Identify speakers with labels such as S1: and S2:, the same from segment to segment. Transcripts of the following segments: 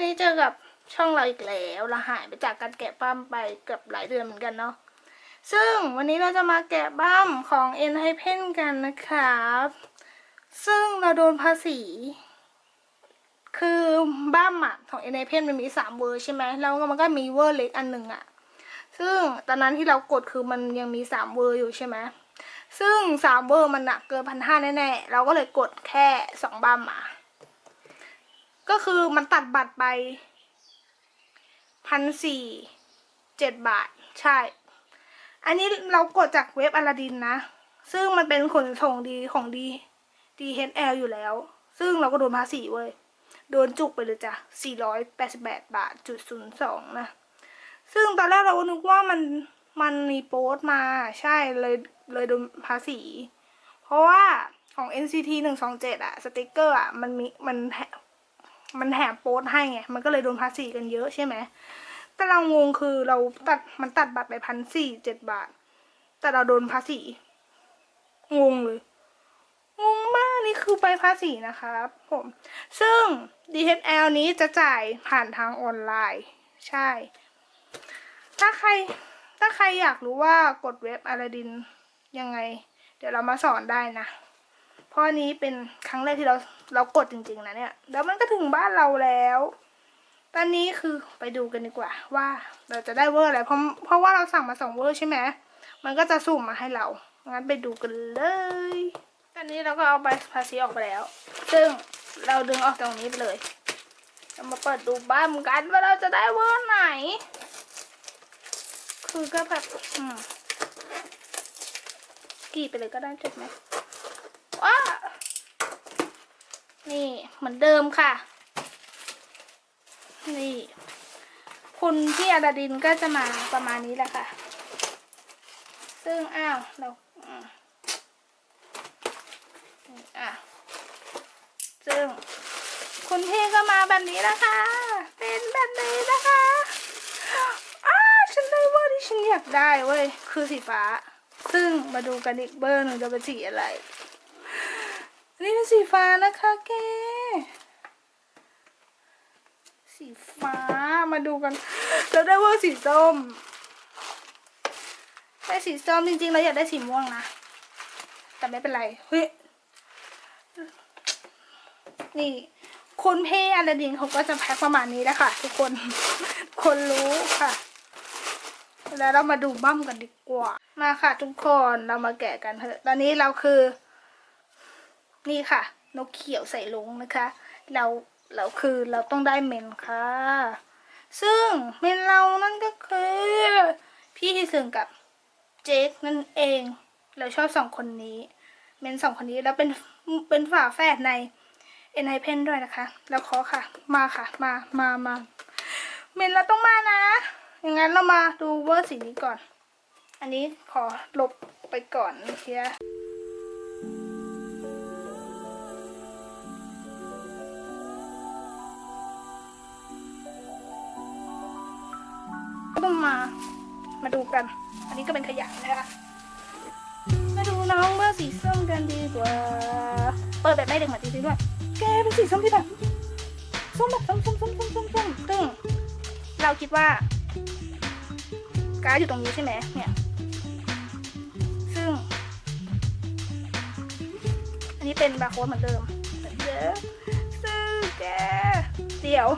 S1: วันนี้เจอกับช่องเราอีกแล้วเราหายไปจากการแกะปั้มไปเกือบหลายเดือนเหมือนกันเนาะซึ่งวันนี้เราจะมาแกะบั้มของ n h y p e n กันนะครับ ซึ่งเราโดนภาษี คือบั้มอะของ n h y p e n มันมีสามเวอร์ใช่ไหมแล้วมันก็มีเวอร์เล็กอันหนึ่งอะซึ่งตอนนั้นที่เรากดคือมันยังมีสามเวอร์อยู่ใช่ไหมซึ่งสามเวอร์มันหนักเกินพันห้าแน่ๆเราก็เลยกดแค่สองบั้มมา ก็คือมันตัดบัตรไปพันสี่เจ็ดบาท ใช่ อันนี้เรากดจากเว็บอลาดินนะ ซึ่งมันเป็นขนส่งดีของดี DHL อยู่แล้ว ซึ่งเราก็โดนภาษีเว้ย โดนจุกไปเลยจ้ะ488 บาทจุดศูนย์สองนะ ซึ่งตอนแรกเราก็นึกว่ามันมันมีโปสต์มาใช่เลยเลยโดนภาษี เพราะว่าของ NCT 127อะสติกเกอร์อะมันมีมัน มันแถมโป๊สต์ให้ไง มันก็เลยโดนภาษีกันเยอะใช่ไหม แต่เรางงคือเราตัดมันตัดบัตรไปพันสี่เจ็ดบาท แต่เราโดนภาษี งงเลย งงมากนี่คือใบภาษีนะครับผม ซึ่ง DHL นี้จะจ่ายผ่านทางออนไลน์ ใช่ ถ้าใครถ้าใครอยากรู้ว่ากดเว็บอลาดินยังไง เดี๋ยวเรามาสอนได้นะ เพราะนี้เป็นครั้งแรกที่เรา เรากดจริงๆนะเนี่ย แล้วมันก็ถึงบ้านเราแล้ว ตอนนี้คือไปดูกันดีกว่า ว่าเราจะได้เวอร์อะไรเพราะเพราะว่าเราสั่งมาสองเวอร์ใช่ไหมมันก็จะสุ่มมาให้เรา งั้นไปดูกันเลย ตอนนี้เราก็เอาใบภาษีออกไปแล้ว ซึ่งเราดึงออกตรงนี้ไปเลยเรามาเปิดดูบ้านกันว่าเราจะได้เวอร์ไหน คือก็แบบอืมกรีดไปเลยก็ได้จบไหมว้า นี่เหมือนเดิมค่ะ นี่ คุณพี่อาดาดินก็จะมาประมาณนี้แหละค่ะ ซึ่งอ้าวเราอะซึ่งคุณพี่ก็มาแบบนี้นะคะ เป็นแบบนี้นะคะอ้าฉันได้เบอร์ที่ฉันอยากได้เว้ย คือสีฟ้า ซึ่งมาดูกันอีกเบอร์หนึ่งจะเป็นสีอะไร นนี้เป็นสีฟ้านะคะแกสีฟ้ามาดูกันเราได้วอร์สีส้มได้สีส้มจริงๆเราอยากได้สีม่วงนะแต่ไม่เป็นไรเฮ้ยนี่คุณเพ่อลาดินเขาก็จะแพ็คประมาณนี้แหละค่ะ ทุกคน คนรู้ค่ะ แล้วเรามาดูบั้มกันดีกว่า มาค่ะทุกคนเรามาแกะกันเถอะ ตอนนี้เราคือ นี่ค่ะ นกเขียวใส่ลุงนะคะ เราเราคือเราต้องได้เมนค่ะ ซึ่งเมนเรานั่นก็คือ พี่ที่ซึ่งกับเจคนั่นเอง เราชอบสองคนนี้ เมนสองคนนี้แล้วเป็นเป็นฝาแฝดในเอ็นไฮเพนด้วยนะคะ แล้วขอค่ะ มาค่ะ มามามาเมนเราต้องมานะอย่างนั้นเรามาดูเวอร์สีนี้ก่อน อันนี้ขอลบไปก่อนเชีย ก็ต้องมา มาดูกัน อันนี้ก็เป็นขยะนะคะมาดูน้องเบอร์สีส้มกันดีกว่า เปิดแบบไม่เด็กเหมือนจริงๆด้วย แกเป็นสีส้มที่แบบส้มแบบส้มส้มส้มส้มส้มส้มซึ่งเราคิดว่าการ์ดอยู่ตรงนี้ใช่ไหมเนี่ย ซึ่ง อันนี้เป็นบาร์โค้ดเหมือนเดิมเหมือนเดิมซึ่งแกเดี๋ยว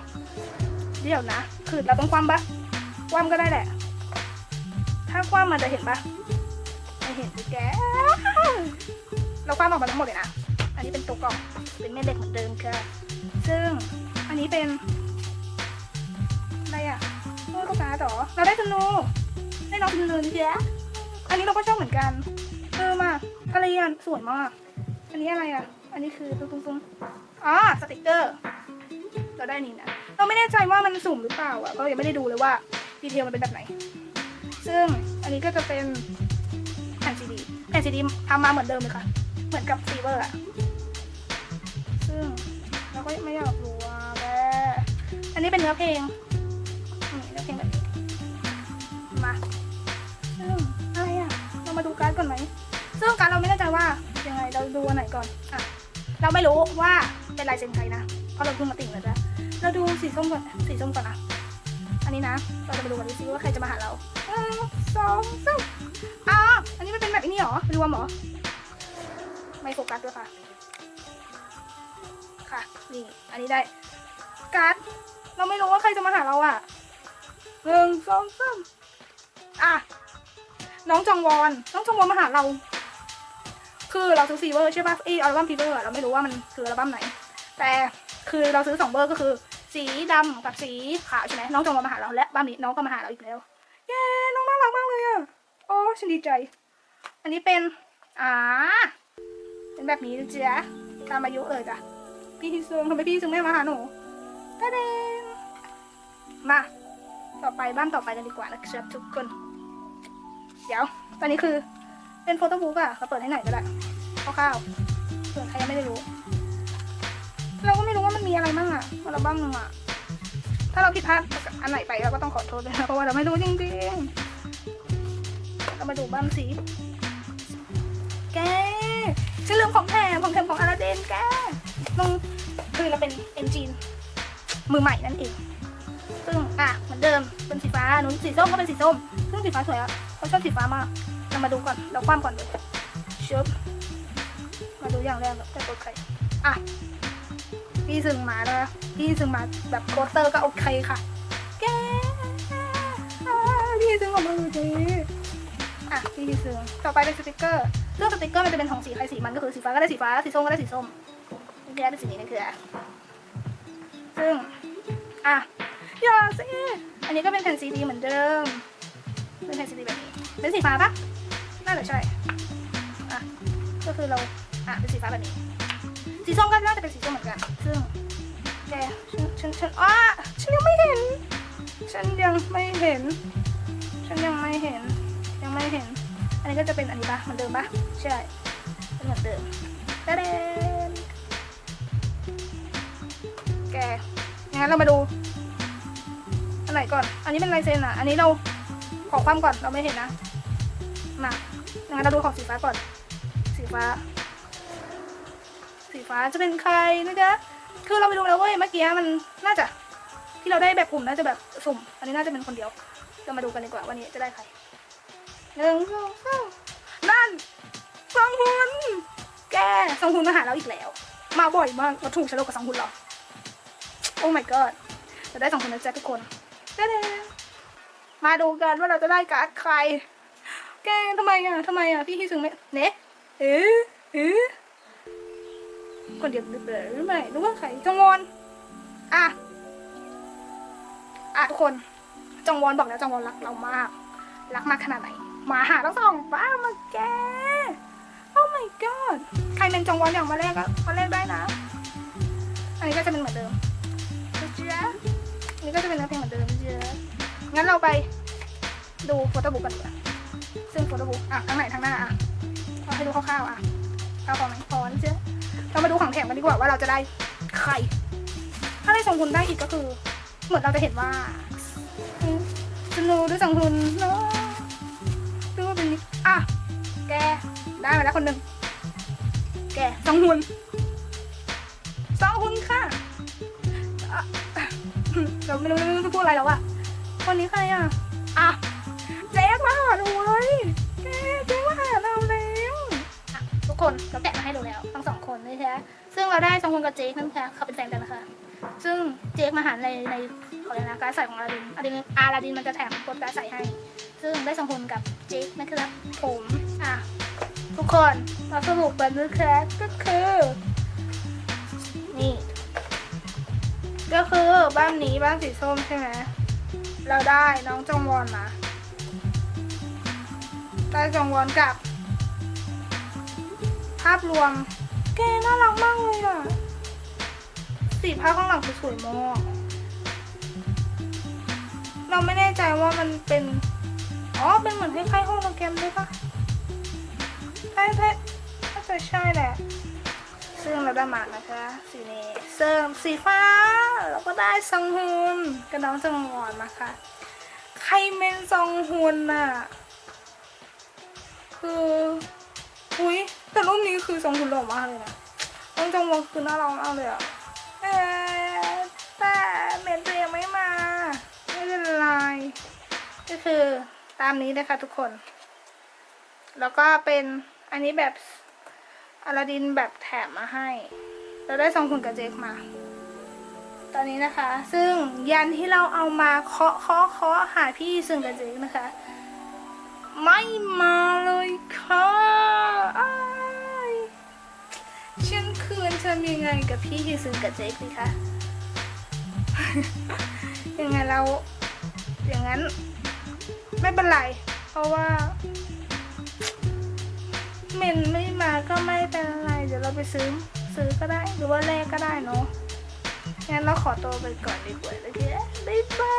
S1: เดี๋ยวนะ คือเราต้องคว่ำปะ คว่ำก็ได้แหละ ถ้าคว่ำมันจะเห็นปะไม่เห็นแกเราคว่ำออกมาทั้งหมดเลยนะ อันนี้เป็นตัวกล่อง เป็นแม่เหล็กเหมือนเดิมค่ะ ซึ่งอันนี้เป็นอะไรอะโอ้ลูกค้าเหรอเราได้ธนูได้น้องธนูนี่แกอันนี้เราก็ชอบเหมือนกันเออมากอะไรอะสวยมาก อันนี้อะไรอะ อันนี้คือตุ้งตุ้งอ๋อสติกเกอร์ เราได้นี่นะ เราไม่แน่ใจว่ามันสุ่มหรือเปล่าอะก็ยังไม่ได้ดูเลยว่า ดีเทลมันเป็นแบบไหน ซึ่งอันนี้ก็จะเป็นแผ่นซีดีแผ่นซีดีทำมาเหมือนเดิมเลยค่ะ เหมือนกับซีเวอร์อะซึ่งเราก็ไม่อยากรู้ว่าแม่อันนี้เป็นเนื้อเพลงเนื้อเพลงแบบนี้มาซึ่งอะไรอะเรามาดูการ์ดก่อนไหมซึ่งการดเราไม่แน่ใจว่ายังไงเราดูอันไหนก่อนอะเราไม่รู้ว่าเป็นลายเซ็นใครนะเพราะเราเพิ่งมาติ่งเลยจ้ะเราดูสีส้มก่อนสีส้มก่อนนะ นนี้นะ เราจะมาดูกันดิซิว่าใครจะมาหาเราหนึ่งสองสามอ้าวอันนี้มันเป็นแบบนี้หรอรวมหรอ ไม่โฟกัสด้วยค่ะ ค่ะ นี่ อันนี้ได้ การ์ด เราไม่รู้ว่าใครจะมาหาเราอะหนึ่งสองสามอะ น้องจองวอน น้องจองวอนมาหาเรา คือเราซื้อฟีเวอร์ใช่ป่ะไออัลบั้มฟีเวอร์เราไม่รู้ว่ามันคืออัลบั้มไหน แต่คือเราซื้อสองเบอร์ก็คือ สีดำกับสีขาวใช่ไหมน้องจองวอนมาหาเราและบ้านนี้น้องก็มาหาเราอีกแล้ว เย้ น้องน่ารักมากเลยอะ โอ้ฉันดีใจ อันนี้เป็น อ่า เป็นแบบนี้นะจ๊ะตามอายุเอ่ยจ้ะพี่ซึงทำไมพี่ซึงไม่มาหาหนูตาเดนมา ต่อไปบ้านต่อไปกันดีกว่านะครับทุกคน เดี๋ยว ตอนนี้คือ เป็นโฟโต้บุ๊กอะเราเปิดให้ไหนก็ได้คร่าวๆเผื่อใครยังไม่ได้รู้ รู้ว่ามันมีอะไรบ้างอะอัลบั้มหนึ่งอะถ้าเราผิดพลาดอันไหนไปเราก็ต้องขอโทษด้วยนะเพราะว่าเราไม่รู้จริงๆ เรามาดูบ้างสิแกฉันลืมของแถมของแถมของอาราเดนแกต้องคือเราเป็นเอนจินมือใหม่นั่นเอง ซึ่งอะเหมือนเดิมเป็นสีฟ้านุ้นสีส้มก็เป็นสีส้ม ซึ่งสีฟ้าสวยอะเขาชอบสีฟ้ามากเรามาดูก่อนเราคว่ำก่อนเลยเชุบมาดูอย่างแรกแบบจะกดใครอะ พี่ซึงมาแล้วนะพี่ซึงมาแบบโคเตอร์ก็โอเคค่ะ แกพี่ซึงออกมาดูดีอะพี่ซึงต่อไปเป็นสติกเกอร์ซึ่องสติกเกอร์มันจะเป็นของสีใครสีมันก็คือสีฟ้าก็ได้สีฟ้าสีส้มก็ได้สีส้มนี่คือเป็นสีนี้นี่คืออะซึ่งอะอย่าสิอันนี้ก็เป็นแผ่นซีดีเหมือนเดิมเป็นแผ่นซีดีแบบนี้เป็นสีฟ้าปะน่าจะใช่อะก็คือเราอะเป็นสีฟ้าแบบนี้ สีส้มก็น่าจะเป็นสีส้มเหมือนกัน ซึ่งแกฉัน ฉัน ฉันอ้าฉันยังไม่เห็น ฉันยังไม่เห็น ฉันยังไม่เห็น ยังไม่เห็น อันนี้ก็จะเป็นอันนี้ปะเหมือนเดิมปะใช่เป็นเหมือนเดิมตะเดนแกงั้นเรามาดู อันไหนก่อน อันนี้เป็นลายเซ็นอะ อันนี้เราขอความก่อน เราไม่เห็นนะ มางั้นเราดูของสีฟ้าก่อน สีฟ้า ฟ้าจะเป็นใครนะจ๊ะคือเราไปดูแล้วเว้ยเมื่อกี้มันน่าจะที่เราได้แบบกลุ่มน่าจะแบบสุ่ม อันนี้น่าจะเป็นคนเดียว เรามาดูกันดีกว่าวันนี้จะได้ใครหนึ่งสองสามนั่นสองหุนแกสองหุนมาหาเราอีกแล้ว มาบ่อยมากเราถูกฉลกกับสองหุนหรอโอ้ my god จะได้สองคนนะจ๊ะทุกคนเด้ๆมาดูกันว่าเราจะได้การ์ดใคร แกทำไมอะทำไมอะพี่ที่ซึงไม่เนะเอ๊ะเอ๊ะ คนเดียวหรือเปล่าหรือไม่รู้ว่าใครจงวอนอะอะทุกคนจงวอนบอกแล้วจงวอนรักเรามาก รักมากขนาดไหนมาหาทั้งสองป้ามาแกโอ้ my god ใครเป็นจงวอนอย่ากมาแลกก็มาแลกได้นะ อันนี้ก็จะเป็นเหมือนเดิมเจ๊ะอันนี้ก็จะเป็นเนื้อเพลงเหมือนเดิมเจ๊ะงั้นเราไปดูโฟโต้บุ๊กกันดีกว่าซึ่งโฟโต้บุ๊กอะทั้งไหนทั้งหน้าอะเอาให้ดูคร่าวๆอะเอาพอไหมพอนเจ๊ะ เรามาดูของแถมกันดีกว่าว่าเราจะได้ใคร ถ้าได้สองคุณได้อีกก็คือ เหมือนเราจะเห็นว่าอืมสนุด้วยสองคุณเนาะซึ่งว่าเป็นอะแกได้มาแล้วคนหนึ่งแกสองหุ่นสองหุ่นค่ะเราไม่รู้จะพูดอะไรแล้วอะคนนี้ใครอะอะเจ๊มาหาเราเว้ย คนเราแกะมาให้ดูแล้วทั้งสองคนนี่ใช่ไหมซึ่งเราได้สองคนกับเจ๊นั่นค่ะเขาเป็นแฟนกันนะคะ ซึ่งเจ๊มาหาในในขาเรียกนะการใส่ของอาราดินอาราดินอาราดินมันจะแถมกดการใส่ให้ ซึ่งได้สองคนกับเจ๊นะครับผมอะทุกคนเราสรุปกันนะคะก็คือนี่ก็คือบ้านนี้บ้านสีส้มใช่ไหมเราได้น้องจงวอนมาได้จงวอนกับ ภาพรวม แกน่ารักมากเลยอะ สีภาพข้างหลังสวยมากเราไม่แน่ใจว่ามันเป็น อ๋อ เป็นเหมือนคล้ายๆโฮโลแกรมด้วยปะใช่ใช่น่าจะใช่แหละ ซึ่งเราได้มานะคะ สีนี้เสริมสีฟ้า เราก็ได้ซองฮุนกับน้องจังหวอนนะคะใครเมนซองฮุนน่ะคืออุ้ย แต่รูปนี้คือทรงคุณหล่อมากเลยนะต้องจังวงคือน่ารักมากเลยอะแต่เมนเตียไม่มา ไม่เป็นไร ก็คือตามนี้นะคะทุกคน แล้วก็เป็นอันนี้แบบอาลาดินแบบแถมมาให้ เราได้ทรงคุณกับเจคมา ตอนนี้นะคะ ซึ่งยันที่เราเอามาเคาะเคาะเคาะหาพี่ซึ่งกับเจคนะคะ ไม่มาเลยค่ะ คืนทำยังไงกับพี่ที่ซึ่งกับเจคดีคะยังไงเรา อย่างนั้น ไม่เป็นไร เพราะว่า เมนไม่มาก็ไม่เป็นไร เดี๋ยวเราไปซื้อซื้อก็ได้ หรือว่าแลกก็ได้เนาะงั้นเราขอตัวไปก่อนดีกว่าโอเคบ๊ายบา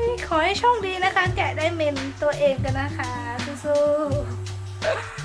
S1: ย ขอให้โชคดีนะคะ แกะได้เมนตัวเองกันนะคะสู้ๆ